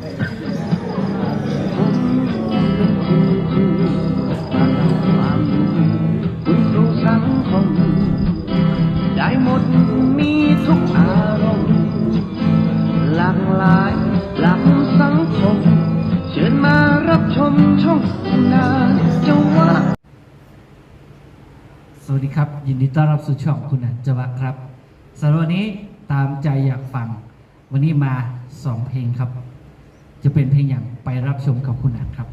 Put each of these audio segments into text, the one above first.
สวัสดีครับ ยินดีต้อนรับสู่ช่องคุณอัจวะครับสำหรับวันนี้ตามใจอยากฟัง วันนี้มาสองเพลงครับ จะเป็นเพลงอย่างไปรับชมกับคุณอันครับ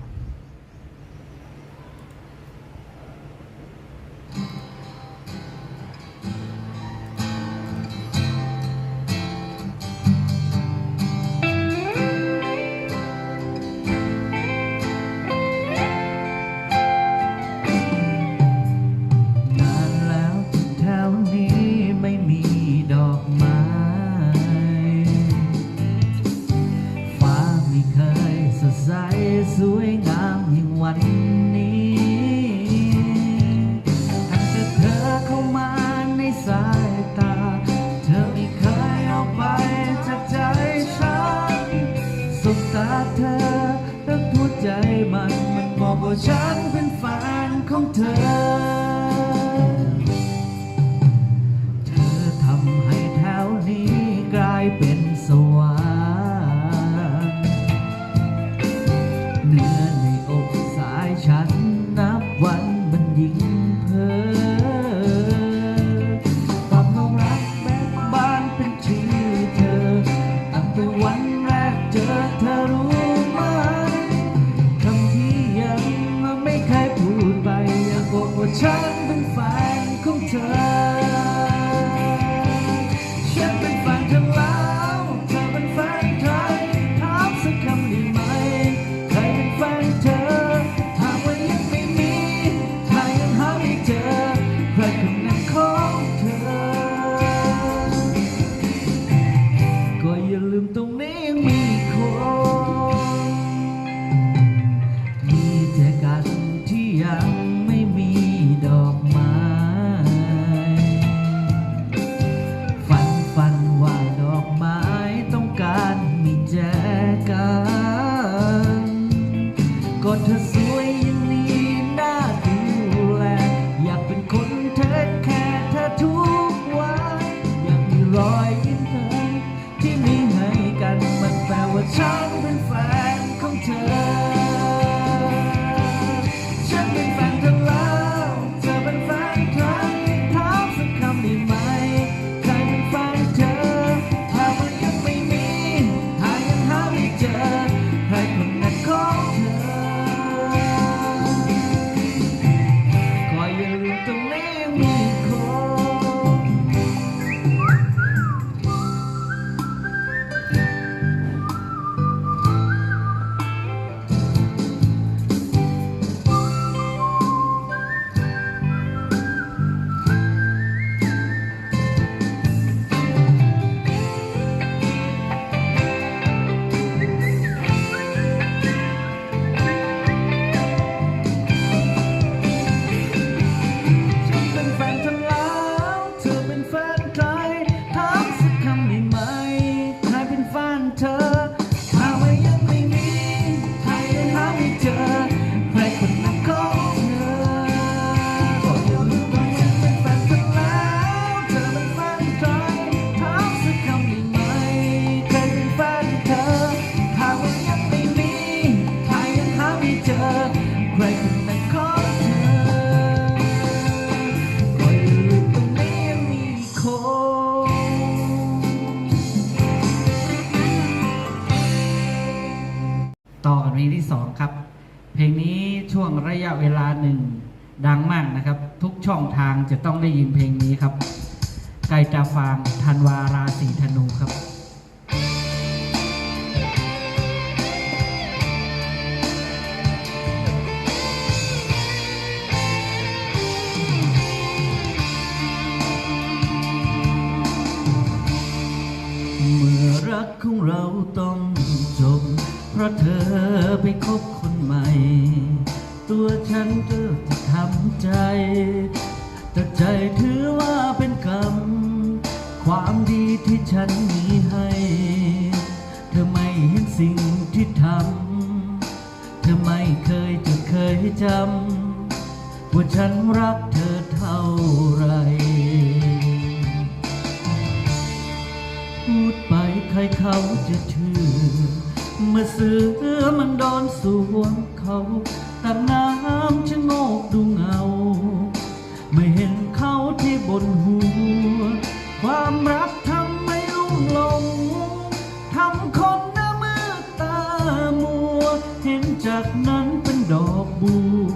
Jangan ลืมตรงนี้ยังมีคนมีแต่กันที่ยังไม่มีดอกไม้ ฝันฝันว่าดอกไม้ต้องการมีแจกันก็เธอ แฟนของเธอ ครับ เพลงนี้ช่วงระยะเวลาหนึ่งดังมากนะครับ ทุกช่องทางจะต้องได้ยินเพลงนี้ครับ ไก่ตาฟางธันวาราศีธนูครับเมื่อรักของเราต้อง ราะเธอไปคบคนใหม่ ตัวฉันก็จะทำใจ แต่ใจถือว่าเป็นกรรม ความดีที่ฉันมีให้ เธอไม่เห็นสิ่งที่ทำ เธอไม่เคยจะเคยจำ ว่าฉันรักเธอเท่าไร พูดไปใครเขาจะเชื่อ มื่อเสือมันโดนสวมเขาตักน้ำชะโงกดูเงา ไม่เห็นเขาที่บนหัว ความรักทำไม่ลุ่มหลงทำคนหน้ามืดตามัว เห็นจากนั้นเป็นดอกบัว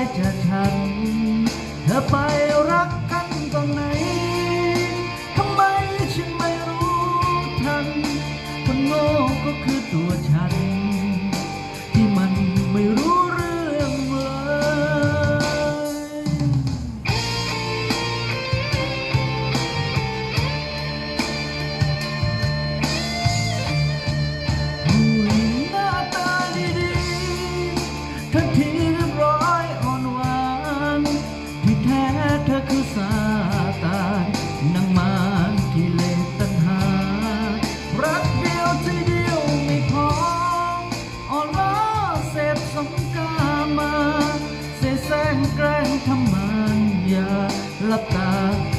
ก็ไาห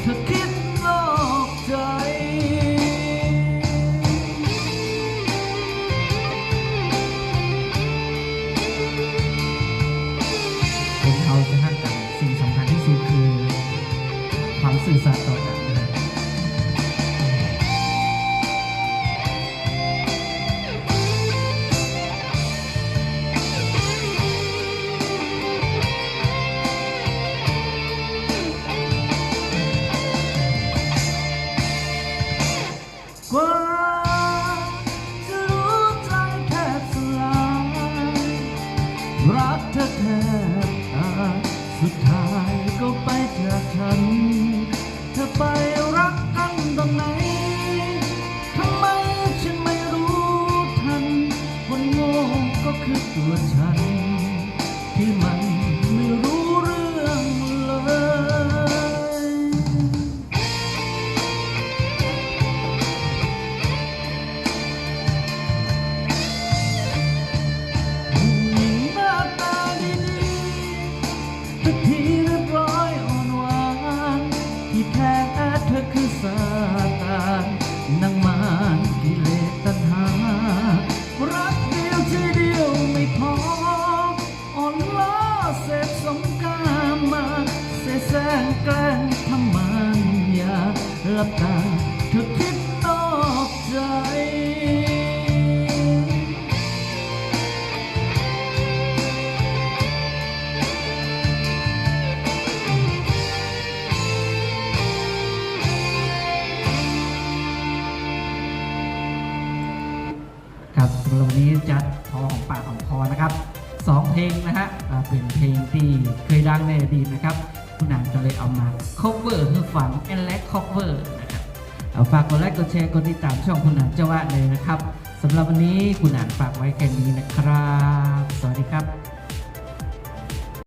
ลับตาเธอคิดนอกใจ ครับสำหรับวันนี้จัดพอของปากของคอนะครับสองเพลงนะฮะอ่าเป็นเพลงที่เคยดังในอดีตนะครับ คุณนานก็เลยเอามา cover คือฝัง and let cover นะครับเอาฝากกดไลค์กดแชร์กดติดตามช่องคุณนานเจ้าว่าเลยนะครับสำหรับวันนี้คุณนานฝากไว้แค่นี้นะครับ สวัสดีครับ